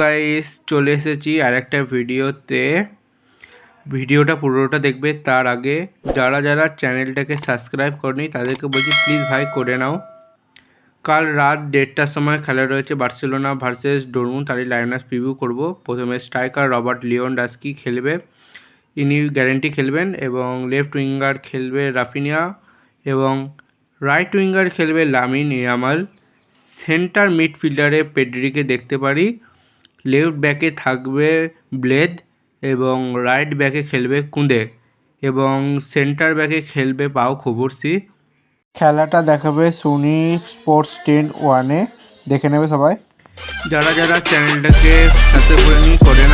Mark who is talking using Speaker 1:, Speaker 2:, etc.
Speaker 1: Guys, চলে এসেছি আর একটা ভিডিওতে। ভিডিওটা পুরোটা দেখবে তার আগে। যারা যারা চ্যানেলটাকে সাবস্ক্রাইব করেনি, তাদেরকে বলছি প্লিজ ভাই করে নাও। কাল রাত দেড়টার সময় খেলা রয়েছে বার্সেলোনা ভার্সেস ডরমুন তারই লাইনাস প্রিভিউ করব। প্রথমে স্ট্রাইকার রবার্ট লিওন ডাস্কি খেলবে। ইনি গ্যারেন্টি খেলবেন এবং লেফট উইঙ্গার খেলবে রাফিনিয়া এবং রাইট উইঙ্গার খেলবে লামিন ইয়ামাল। সেন্টার মিডফিল্ডারে পেডরিকে দেখতে পারি। লেফট ব্যাকে থাকবে ব্লেদ এবং রাইট ব্যাকে খেলবে কুঁদে এবং সেন্টার ব্যাকে খেলবে পাও খবরসি। খেলাটা দেখাবে সোনি স্পোর্টস টেন ওয়ানে। দেখে নেবে সবাই। যারা যারা চ্যানেলটাকে সাবস্ক্রাইব করে